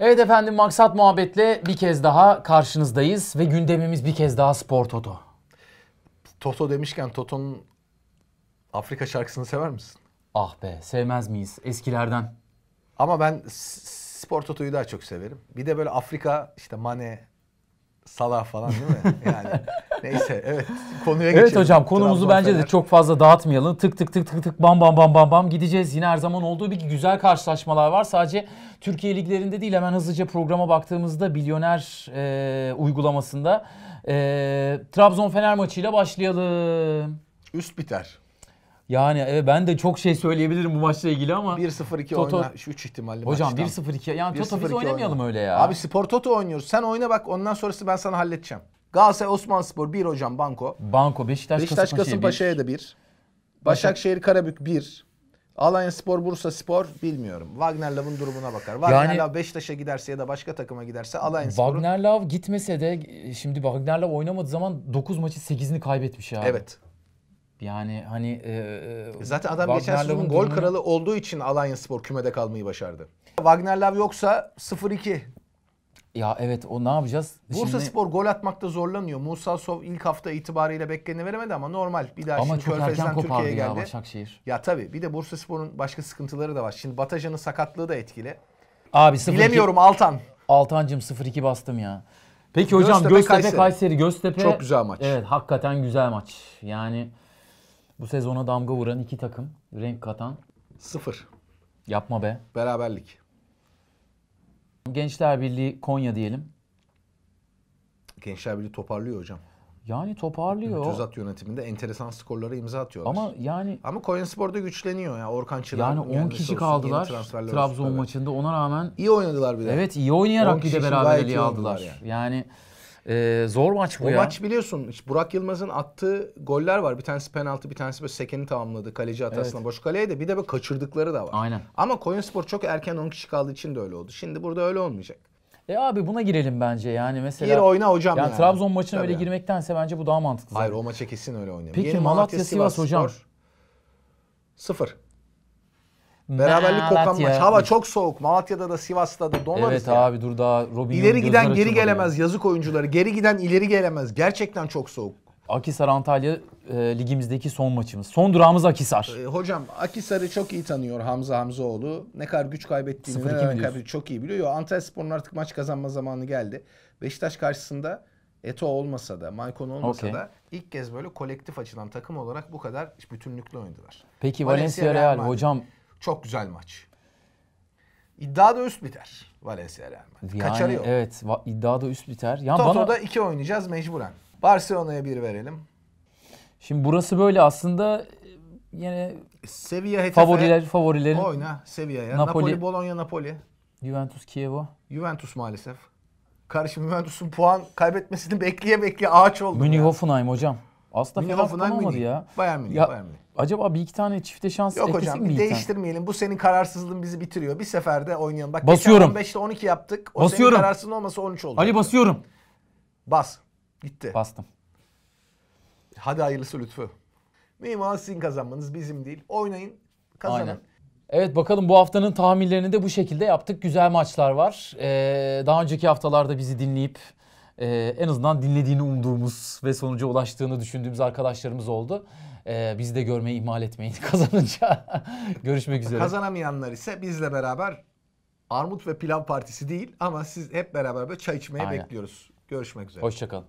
Evet efendim Maksat Muhabbet'le bir kez daha karşınızdayız ve gündemimiz bir kez daha Spor Toto. Toto demişken Toto'nun Afrika şarkısını sever misin? Ah be sevmez miyiz eskilerden? Ama ben Spor Toto'yu daha çok severim. Bir de böyle Afrika işte Mane, Salah falan değil mi? Yani neyse evet konuya geçelim. Evet hocam konumuzu Trabzon bence de Fener. çok fazla dağıtmayalım. Tık tık tık tık tık bam bam bam bam bam gideceğiz. Yine her zaman olduğu gibi güzel karşılaşmalar var. Sadece Türkiye liglerinde değil hemen hızlıca programa baktığımızda Bilyoner e, uygulamasında e, Trabzon Fener maçıyla başlayalım. Üst biter. Yani evet, ben de çok şey söyleyebilirim bu maçla ilgili ama 1-0-2 Toto- oyna. Şu 3 ihtimalli hocam maçtan. 1-0-2 yani Toto biz 1-0-2 oynamayalım oyna. öyle ya. Abi Spor Toto oynuyoruz. Sen oyna bak ondan sonrası ben sana halledeceğim. Galatasaray Osmanspor 1 hocam banko. Banko Beşiktaş, Beşiktaş Kasımpaşa'ya da 1. Başakşehir Karabük 1. Alanya Spor Bursa Spor bilmiyorum. Wagner Love'ın durumuna bakar. Wagner Yani- Love Beşiktaş'a giderse ya da başka takıma giderse Alanya Spor'un Wagner Love gitmese de şimdi Wagner Love oynamadığı zaman 9 maçı 8'ini kaybetmiş ya. Evet. Yani hani e, e, Zaten adam geçen Wagner sezon Love'ın gol durumunu- kralı olduğu için Alanya Spor kümede kalmayı başardı. Wagner Love yoksa 0-2. Ya evet o ne yapacağız? Bursa Şimdi- Spor gol atmakta zorlanıyor. Musa Sov ilk hafta itibariyle bekleni veremedi ama normal. Bir daha ama şimdi Körfez'den Türkiye'ye geldi. Başakşehir. Ya tabii bir de Bursa Spor'un başka sıkıntıları da var. Şimdi Batajan'ın sakatlığı da etkili. Abi 0 Bilemiyorum Altan. Altancım 0-2 bastım ya. Peki hocam Göztepe, Göztepe, Kayseri. Kayseri. Göztepe. Çok güzel maç. Evet hakikaten güzel maç. Yani bu sezona damga vuran iki takım. Renk katan. 0. Yapma be. Beraberlik. Gençler Birliği Konya diyelim. Gençler Birliği toparlıyor hocam. Yani toparlıyor. Tuzat yönetiminde enteresan skorlara imza atıyorlar. Ama yani Ama Konyaspor'da güçleniyor ya. Orkan Çınar. yani 10 mühendisi kişi olsun, kaldılar Trabzon olsun maçında ona rağmen İyi oynadılar bir de. evet iyi 10 oynayarak bir de beraberliği aldılar. oynadılar Yani e, zor maç bu O ya. maç biliyorsun Burak Yılmaz'ın attığı goller var. Bir tanesi penaltı, bir tanesi böyle sekeni tamamladı. Kaleci hatasına boş kaleye de bir de böyle kaçırdıkları da var. Aynen. Ama Konyaspor çok erken 10 kişi kaldığı için de öyle oldu. Şimdi burada öyle olmayacak. E abi buna girelim bence yani mesela. Gir oyna hocam yani yani. Trabzon maçına Tabii öyle yani. girmektense bence bu daha mantıklı. Hayır zaten. o maça kesin öyle oynuyor. Peki, Yeni Malatya, Sivas hocam. Spor, Sıfır. Beraberlik kokan Malatya. maç. Hava çok soğuk. Malatya'da da Sivas'ta da donarız Evet ya. abi dur daha Robinho'nun İleri giden geri gelemez yazık oyuncuları. Geri giden ileri gelemez. Gerçekten çok soğuk. ya. Akisar Antalya e, ligimizdeki son maçımız. Son durağımız Akisar. Ee, hocam Akisar'ı çok iyi tanıyor Hamza Hamzaoğlu. Ne kadar güç kaybettiğini 0-2 ne kadar diyorsun? çok iyi biliyor. Yo, Antalya Spor'un artık maç kazanma zamanı geldi. Beşiktaş karşısında Eto olmasa da, Maicon olmasa Okey. da ilk kez böyle kolektif açıdan takım olarak bu kadar bütünlüklü oynadılar. Peki Valencia, Valencia Real Real hocam Çok güzel maç. İddia da üst biter. Valencia Real Madrid. yani Kaçarı yok. evet va- iddiada üst biter. Ya bana Toto'da iki oynayacağız mecburen. Barcelona'ya bir verelim. şimdi burası böyle aslında e, yine Sevilla Hetafe. favoriler favorilerin Oyna Sevilla'ya. Napoli. Napoli, Bologna, Napoli. Juventus Kievo. Juventus maalesef. Karışım Juventus'un puan kaybetmesini bekleye bekleye ağaç oldu. Münih ya. Hoffenheim hocam. Aslında fena tutamadı ya. Bayern Münih, Ya, Bayern Münih. Acaba bir iki tane çifte şans Yok hocam mi bir değiştirmeyelim. Bu senin kararsızlığın bizi bitiriyor. Bir seferde oynayalım. Bak Basıyorum. geçen 15'te 12 yaptık. O Basıyorum. senin kararsızlığın olmasa 13 olacak. Ali basıyorum. Bas. Gitti. Bastım. Hadi hayırlısı lütfü. Mühim olan sizin kazanmanız bizim değil. Oynayın. Kazanın. Aynen. Evet bakalım bu haftanın tahminlerini de bu şekilde yaptık. Güzel maçlar var. Ee, daha önceki haftalarda bizi dinleyip e, en azından dinlediğini umduğumuz ve sonuca ulaştığını düşündüğümüz arkadaşlarımız oldu. Ee, bizi de görmeyi ihmal etmeyin kazanınca. Görüşmek üzere. Kazanamayanlar ise bizle beraber Armut ve Pilav Partisi değil ama siz hep beraber böyle çay içmeye Aynen. bekliyoruz. Görüşmek üzere. Hoşçakalın.